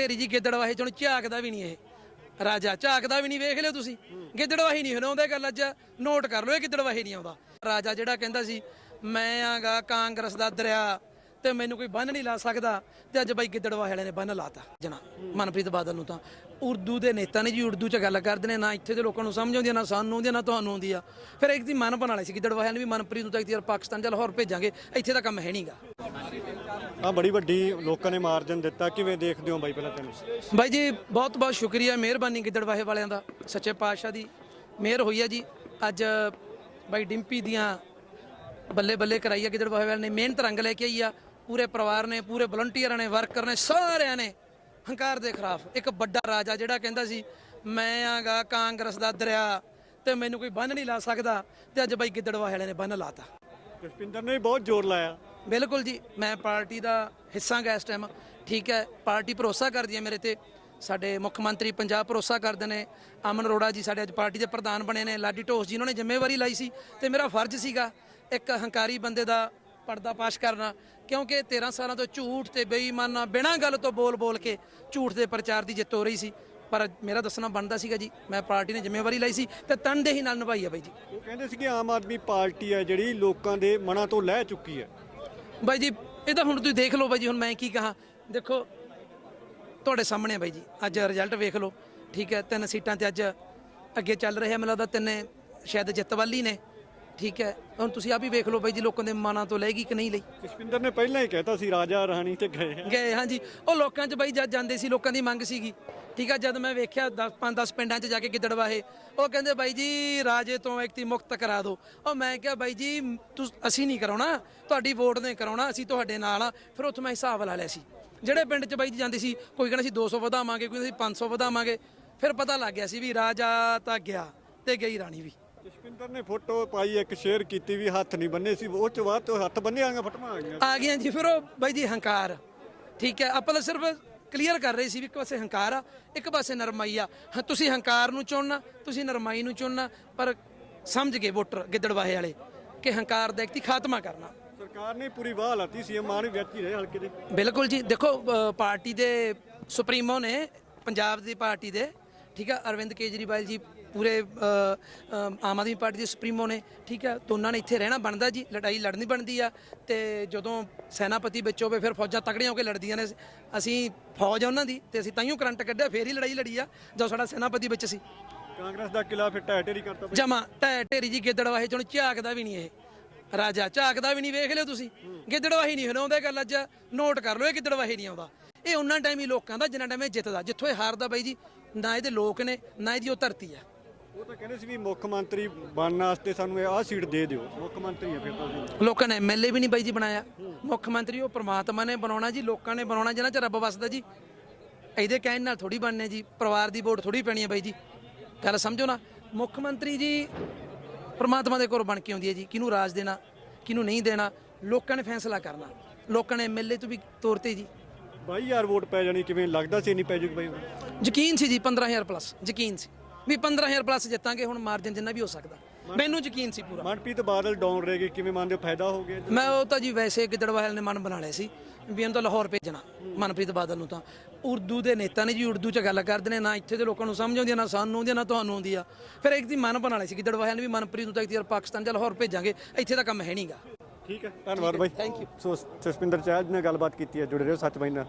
ਢੇਰੀ ਜੀ ਗਿੱਦੜਵਾਹੀ ਚੋਂ ਝਾਕਦਾ ਵੀ ਨਹੀਂ ਇਹ। ਰਾਜਾ, ਝਾਕਦਾ ਵੀ ਨਹੀਂ, ਵੇਖ ਲਿਓ ਤੁਸੀਂ। ਗਿੱਦੜਵਾਹੀ ਨਹੀਂ ਹਨਾਉਂਦਾ ਗੱਲ ਅੱਜ। ਨੋਟ ਕਰ ਲਓ, ਇਹ ਗਿੱਦੜਵਾਹੀ ਨਹੀਂ ਆਉਂਦਾ। ਰਾਜਾ ਜਿਹੜਾ ਕਹਿੰਦਾ ਸੀ, ਮੈਂ ਆਗਾ ਕਾਂਗਰਸ ਦਾ ਦਰਿਆ ਤੇ ਮੈਨੂੰ ਕੋਈ ਬੰਨ ਨਹੀਂ ਲਾ ਸਕਦਾ। ਤੇ ਅੱਜ ਬਾਈ ਗਿੱਦੜਵਾਹੀ ਵਾਲਿਆਂ ਨੇ ਬੰਨ ਲਾਤਾ। ਜਨਾ ਮਨਪ੍ਰੀਤ ਬਾਦਲ ਨੂੰ ਤਾਂ। ਉਰਦੂ ਦੇ ਨੇਤਾ ਨੇ ਜੀ ਉਰਦੂ ਚ ਗੱਲ ਕਰਦੇ ਨੇ ਨਾ ਇੱਥੇ ਦੇ ਲੋਕਾਂ ਨੂੰ ਸਮਝ ਆਉਂਦੀ ਆ, ਨਾ ਸਾਨੂੰ ਆਉਂਦੀ ਆ, ਨਾ ਤੁਹਾਨੂੰ ਆਉਂਦੀ ਆ। ਫਿਰ ਇੱਕ ਦੀ ਮਨ ਬਣਾ ਲਈ ਸੀ ਗਿੱਦੜਵਾਹੀ ਨੇ ਵੀ ਮਨਪ੍ਰੀਤ ਨੂੰ ਤਾਂ ਇੱਕ ਯਾਰ ਪਾਕਿਸਤਾਨ ਚ ਲਾਹੌਰ ਭੇਜਾਂਗੇ ਇੱਥੇ ਦਾ ਕੰਮ ਹੈ ਨਹੀਂਗਾ ਆ ਬੜੀ ਵੱਡੀ ਲੋਕਾਂ ਨੇ ਮਾਰਜਨ ਦਿੱਤਾ। ਕਿਵੇਂ ਦੇਖਦੇ ਹੋ ਬਾਈ ਪਹਿਲਾਂ ਤੈਨੂੰ? ਬਾਈ ਜੀ ਬਹੁਤ ਬਹੁਤ ਸ਼ੁਕਰੀਆ ਮਿਹਰਬਾਨੀ ਗਿੱਦੜਵਾਹੇ ਵਾਲਿਆਂ ਦਾ ਸੱਚੇ ਪਾਤਸ਼ਾਹ ਦੀ। ਮਿਹਰ ਹੋਈ ਹੈ ਜੀ। ਅੱਜ ਬਾਈ ਡਿੰਪੀ ਦੀਆਂ ਬੱਲੇ ਬੱਲੇ ਕਰਾਈ ਆ ਗਿੱਦੜਵਾਹੇ ਵਾਲਿਆਂ ਨੇ ਮਿਹਨਤ ਰੰਗ ਲੈ ਕੇ ਆਈ ਆ। ਪੂਰੇ ਪਰਿਵਾਰ ਨੇ ਪੂਰੇ ਵਲੰਟੀਅਰਾਂ ਨੇ ਵਰਕਰ ਨੇ ਸਾਰਿਆਂ ਨੇ ਹੰਕਾਰ ਦੇ ਖਿਲਾਫ ਇੱਕ ਵੱਡਾ ਰਾਜਾ ਜਿਹੜਾ ਕਹਿੰਦਾ ਸੀ ਮੈਂ ਆਗਾ ਕਾਂਗਰਸ ਦਾ ਦਰਿਆ ਤੇ ਮੈਨੂੰ ਕੋਈ ਬੰਨ ਨਹੀਂ ਲਾ ਸਕਦਾ ਤੇ ਅੱਜ ਬਾਈ ਗਿੱਦੜਵਾਹੇ ਵਾਲਿਆਂ ਨੇ ਬੰਨ ਲਾਤਾ। ਜਸਪਿੰਦਰ ਨੇ ਬਹੁਤ ਜ਼ੋਰ ਲਾਇਆ। ਬਿਲਕੁਲ ਜੀ ਮੈਂ ਪਾਰਟੀ ਦਾ ਹਿੱਸਾ ਗਾ ਇਸ ਟਾਈਮ ਠੀਕ ਹੈ ਪਾਰਟੀ ਭਰੋਸਾ ਕਰਦੀ ਹੈ ਮੇਰੇ ਤੇ। ਸਾਡੇ ਮੁੱਖ ਮੰਤਰੀ ਪੰਜਾਬ ਭਰੋਸਾ ਕਰਦੇ ਨੇ। ਅਮਨ ਅਰੋੜਾ ਜੀ ਸਾਡੇ ਅੱਜ ਪਾਰਟੀ ਦੇ ਪ੍ਰਧਾਨ ਬਣੇ ਨੇ। ਲਾਡੀ ਢੋਸ ਜੀ ਉਹਨਾਂ ਨੇ ਜ਼ਿੰਮੇਵਾਰੀ ਲਈ ਸੀ ਤੇ ਮੇਰਾ ਫਰਜ਼ ਸੀਗਾ ਇੱਕ ਹੰਕਾਰੀ ਬੰਦੇ ਦਾ ਪਰਦਾ ਪਾਸ਼ ਕਰਨਾ। ਕਿਉਂਕਿ 13 ਸਾਲਾਂ ਤੋਂ ਝੂਠ ਤੇ ਬੇਈਮਾਨਾ ਬਿਨਾਂ ਗੱਲ ਤੋਂ ਬੋਲ ਬੋਲ ਕੇ ਝੂਠ ਦੇ ਪ੍ਰਚਾਰ ਦੀ ਜਿੱਤ ਹੋ ਰਹੀ ਸੀ। ਪਰ ਮੇਰਾ ਦੱਸਣਾ ਬਣਦਾ ਸੀਗਾ ਜੀ ਮੈਂ ਪਾਰਟੀ ਨੇ ਜ਼ਿੰਮੇਵਾਰੀ ਲਈ ਸੀ ਤੇ ਤਨਦੇਹੀ ਨਾਲ ਨਿਭਾਈ ਹੈ ਬਾਈ ਜੀ। ਉਹ ਕਹਿੰਦੇ ਸੀ ਕਿ ਆਮ ਆਦਮੀ ਪਾਰਟੀ ਹੈ ਜਿਹੜੀ ਲੋਕਾਂ ਦੇ ਮਨਾਂ ਤੋਂ ਲੈ ਚੁੱਕੀ ਹੈ। ਬਾਈ ਜੀ ਇਹ ਤਾਂ ਹੁਣ ਤੁਸੀਂ ਦੇਖ ਲਓ ਬਾਈ ਜੀ ਹੁਣ ਮੈਂ ਕੀ ਕਹਾਂ। ਦੇਖੋ ਤੁਹਾਡੇ ਸਾਹਮਣੇ ਆ ਬਾਈ ਜੀ ਅੱਜ ਰਿਜ਼ਲਟ ਵੇਖ ਲਓ। ਠੀਕ ਹੈ ਤਿੰਨ ਸੀਟਾਂ ਤੇ ਅੱਜ ਅੱਗੇ ਚੱਲ ਰਿਹਾ ਮੈਨੂੰ ਲੱਗਦਾ ਤਿੰਨੇ ਸ਼ਾਇਦ ਜਿੱਤ ਵਾਲੀ ਨੇ। ਠੀਕ ਹੈ। ਹੁਣ ਤੁਸੀਂ ਆਪ ਹੀ ਵੇਖ ਲਓ ਬਾਈ ਜੀ ਲੋਕਾਂ ਦੇ ਮਨਾਂ ਤੋਂ ਲੈਗੀ ਕਿ ਨਹੀਂ ਲਈ ਜਸਪਿੰਦਰ ਨੇ ਪਹਿਲਾਂ ਹੀ ਕਹਿਤਾ ਸੀ ਰਾਜਾ ਰਾਣੀ ਤੇ ਗਏ ਆ। ਗਏ ਹਾਂਜੀ। ਉਹ ਲੋਕਾਂ 'ਚ ਬਾਈ ਜਦ ਜਾਂਦੇ ਸੀ ਲੋਕਾਂ ਦੀ ਮੰਗ ਸੀਗੀ। ਠੀਕ ਆ ਜਦ ਮੈਂ ਵੇਖਿਆ 10 5-10 ਪਿੰਡਾਂ 'ਚ ਜਾ ਕੇ ਗਿੱਦੜਵਾਹੇ ਉਹ ਕਹਿੰਦੇ ਬਾਈ ਜੀ ਰਾਜੇ ਤੋਂ ਇਕਤੀ ਮੁਕਤ ਕਰਾ ਦਿਓ। ਉਹ ਮੈਂ ਕਿਹਾ ਬਾਈ ਜੀ ਤੁਸ ਅਸੀਂ ਨਹੀਂ ਕਰਾਉਣਾ। ਤੁਹਾਡੀ ਵੋਟ ਨੇ ਕਰਾਉਣਾ ਅਸੀਂ ਤੁਹਾਡੇ ਨਾਲ ਆ। ਫਿਰ ਉੱਥੇ ਮੈਂ ਹਿਸਾਬ ਲਾ ਲਿਆ ਸੀ। ਜਿਹੜੇ ਪਿੰਡ 'ਚ ਬਾਈ ਜੀ ਜਾਂਦੇ ਸੀ ਕੋਈ ਕਹਿੰਦਾ ਸੀ 200 ਵਧਾਵਾਂਗੇ ਕੋਈ ਕਹਿੰਦਾ ਸੀ 500 ਵਧਾਵਾਂਗੇ। ਫਿਰ ਪਤਾ ਲੱਗ ਗਿਆ ਸੀ ਵੀ ਰਾਜਾ ਤਾਂ ਗਿਆ ਤੇ ਗਈ ਰਾਣੀ ਵੀ। ਜਸਪਿੰਦਰ ਨੇ ਫੋਟੋ ਪਾਈ ਇੱਕ ਸ਼ੇਅਰ ਕੀਤੀ ਵੀ ਹੱਥ ਨਹੀਂ ਬੰਨੇ ਸੀ ਉਹ ਚ ਬਾਅਦ ਤੋਂ ਹੱਥ ਬੰਨੇ ਆਂਗਾ ਫਟਵਾ ਆ ਗਈਆਂ ਆ ਗਏ ਜੀ ਫਿਰ ਉਹ ਬਾਈ ਜੀ ਹੰਕਾਰ ਠੀਕ ਹੈ ਆਪਾਂ ਤਾਂ ਸਿਰਫ ਕਲੀਅਰ ਕਰ ਰਹੇ ਸੀ ਵੀ ਇੱਕ ਪਾਸੇ ਹੰਕਾਰ ਆ ਇੱਕ ਪਾਸੇ ਨਰਮਾਈ ਆ। ਹਾਂ, ਤੁਸੀਂ ਹੰਕਾਰ ਨੂੰ ਚੁਣਨਾ ਤੁਸੀਂ ਨਰਮਾਈ ਨੂੰ ਚੁਣਨਾ ਪਰ ਸਮਝ ਗਏ ਵੋਟਰ ਗਿੱਦੜਵਾਹੇ ਵਾਲੇ ਕਿ ਹੰਕਾਰ ਦਾ ਇਕਤੀ ਖਾਤਮਾ ਕਰਨਾ। ਸਰਕਾਰ ਨੇ ਪੂਰੀ ਵਾਹ ਲਾਤੀ ਸੀ ਮਾਨ ਵੀ ਵਿੱਚ ਹੀ ਰਹੇ ਹਲਕੇ ਦੇ। ਬਿਲਕੁਲ ਜੀ ਦੇਖੋ ਅ, ਪਾਰਟੀ ਦੇ ਸੁਪਰੀਮੋ ਨੇ ਪੰਜਾਬ ਦੀ ਪਾਰਟੀ ਦੇ ਠੀਕ ਹੈ ਅਰਵਿੰਦ ਕੇਜਰੀਵਾਲ ਜੀ ਪੂਰੇ ਆਮ ਆਦਮੀ ਪਾਰਟੀ ਦੇ ਸੁਪਰੀਮੋ ਨੇ ਠੀਕ ਹੈ? ਦੋਨਾਂ ਨੇ ਇੱਥੇ ਰਹਿਣਾ ਬਣਦਾ ਜੀ ਲੜਾਈ ਲੜਨੀ ਬਣਦੀ ਆ ਤੇ ਜਦੋਂ ਸੈਨਾਪਤੀ ਵਿੱਚ ਹੋਵੇ ਫਿਰ ਫੌਜਾਂ ਤਕੜੀਆਂ ਹੋ ਕੇ ਲੜਦੀਆਂ ਨੇ ਅਸੀਂ ਫੌਜ ਆ ਉਹਨਾਂ ਦੀ ਤੇ ਅਸੀਂ ਤਾਈਓ ਕਰੰਟ ਕੱਢਿਆ ਫੇਰ ਹੀ ਲੜਾਈ ਲੜੀ ਆ ਜਦੋਂ ਸਾਡਾ ਸੈਨਾਪਤੀ ਵਿੱਚ ਸੀ। ਕਾਂਗਰਸ ਦਾ ਕਿਲਾ ਫਿਰ ਢਹਿ ਢੇਰੀ ਕਰਤਾ। ਜਮਾ ਢਹਿ ਢੇਰੀ ਜੀ ਗਿੱਦੜਵਾਹੀ ਚੋਂ ਝਾਕਦਾ ਵੀ ਨਹੀਂ ਇਹ। ਰਾਜਾ ਝਾਕਦਾ ਵੀ ਨਹੀਂ ਵੇਖ ਲਿਓ ਤੁਸੀਂ। ਗਿੱਦੜਵਾਹੀ ਨਹੀਂ ਹਨਾਉਂਦਾ ਗੱਲ ਅੱਜ ਨੋਟ ਕਰ ਲਓ ਇਹ ਗਿੱਦੜਵਾਹੀ ਨਹੀਂ ਆਉਂਦਾ। ਇਹ ਉਹਨਾਂ ਟਾਈਮ ਹੀ ਲੋਕਾਂ ਦਾ ਜਿੰਨਾ ਟਾਈਮ ਇਹ ਜਿੱਤਦਾ ਜਿੱਥੋਂ ਇਹ ਹਾਰਦਾ ਬਾਈ ਜੀ ਨਾ ਇਹਦੇ ਲੋਕ ਨੇ ਨਾ ਇਹਦੀ ਉਹ ਧਰਤੀ ਆ। ਉਹ ਤਾਂ ਕਹਿੰਦੇ ਸੀ ਵੀ ਮੁੱਖ ਮੰਤਰੀ ਬਣਨ ਵਾਸਤੇ ਸਾਨੂੰ ਇਹ ਆਹ ਸੀਟ ਦੇ ਦਿਓ। ਮੁੱਖ ਮੰਤਰੀ ਆ ਫਿਰ ਤਾਂ। ਲੋਕਾਂ ਨੇ ਐਮਐਲਏ ਵੀ ਨਹੀਂ ਬਾਈ ਜੀ ਬਣਾਇਆ। ਮੁੱਖ ਮੰਤਰੀ ਉਹ ਪ੍ਰਮਾਤਮਾ ਨੇ ਬਣਾਉਣਾ ਜੀ ਲੋਕਾਂ ਨੇ ਬਣਾਉਣਾ ਜਿਹਨਾਂ ਚ ਰੱਬ ਵਸਦਾ ਜੀ। ਇਹਦੇ ਕਹਿਣ ਨਾਲ ਥੋੜੀ ਬਣਨੇ ਜੀ ਪਰਿਵਾਰ ਦੀ ਵੋਟ ਥੋੜੀ ਪੈਣੀ ਹੈ ਬਾਈ ਜੀ। ਗੱਲ ਸਮਝੋ ਨਾ ਮੁੱਖ ਮੰਤਰੀ ਜੀ ਪ੍ਰਮਾਤਮਾ ਦੇ ਕੋਲ ਬਣ ਕੇ ਆਉਂਦੀ ਹੈ ਜੀ ਕਿਹਨੂੰ ਰਾਜ ਦੇਣਾ ਕਿਹਨੂੰ ਨਹੀਂ ਦੇਣਾ ਲੋਕਾਂ ਨੇ ਫੈਸਲਾ ਕਰਨਾ। ਲੋਕਾਂ ਨੇ ਐਮਐਲਏ ਤੋਂ ਵੀ ਤੋਰਤੇ ਜੀ। ਬਾਈ ਯਾਰ ਵੋਟ ਪੈ ਜਾਣੀ ਕਿਵੇਂ? ਲੱਗਦਾ ਸੀ ਨਹੀਂ ਪੈ ਜੂਗੀ ਬਾਈ। ਯਕੀਨ ਸੀ ਜੀ 15000 ਪਲੱਸ ਯਕੀਨ ਸੀ। ਵੀ 15000 ਪਲੱਸ ਜਿੱਤਾਂਗੇ ਹੁਣ ਮਾਰਜਨ ਜਿੰਨਾ ਵੀ ਹੋ ਸਕਦਾ। ਮੈਨੂੰ ਯਕੀਨ ਸੀ ਪੂਰਾ। ਮਨਪ੍ਰੀਤ ਬਾਦਲ ਡਾਊਨ ਰਹਿ ਗਏ ਕਿਵੇਂ ਮੰਨਦੇ ਹੋ? ਫਾਇਦਾ ਹੋ ਗਿਆ ਮੈਂ ਉਹ ਤਾਂ ਜੀ ਵੈਸੇ ਗਿੱਦੜਵਾਹਲ ਨੇ ਮਨ ਬਣਾ ਲਿਆ ਸੀ ਵੀ ਇਹਨੂੰ ਤਾਂ ਲਾਹੌਰ ਭੇਜਣਾ ਮਨਪ੍ਰੀਤ ਬਾਦਲ ਨੂੰ ਤਾਂ। ਉਰਦੂ ਦੇ ਨੇਤਾ ਨੇ ਜੀ ਉਰਦੂ ਚ ਗੱਲ ਕਰਦੇ ਨੇ ਨਾ ਇੱਥੇ ਦੇ ਲੋਕਾਂ ਨੂੰ ਸਮਝ ਆਉਂਦੀ ਨਾ ਸਾਨੂੰ ਆਉਂਦੀ ਨਾ ਤੁਹਾਨੂੰ ਆਉਂਦੀ ਆ। ਫਿਰ ਇੱਕ ਦੀ ਮਨ ਬਣਾ ਲਿਆ ਸੀ ਗਿੱਦੜਵਾਹਲ ਨੇ ਵੀ ਮਨਪ੍ਰੀਤ ਨੂੰ ਤਾਂ ਇੱਕ ਯਾਰ ਪਾਕਿਸਤਾਨ ਜਾਂ ਲਾਹੌਰ ਭੇਜਾਂਗੇ ਇੱਥੇ ਦਾ ਕੰਮ ਹੈ ਨਹੀਂਗਾ ਠੀਕ ਹੈ ਧੰਨਵਾਦ ਬਾਈ। Thank you so Jaspinder Chahal ਨੇ ਗੱਲਬਾਤ ਕੀਤੀ ਹੈ ਜੁੜੇ ਰਹੋ ਸੱਚ ਬਾਈ ਨਾਲ।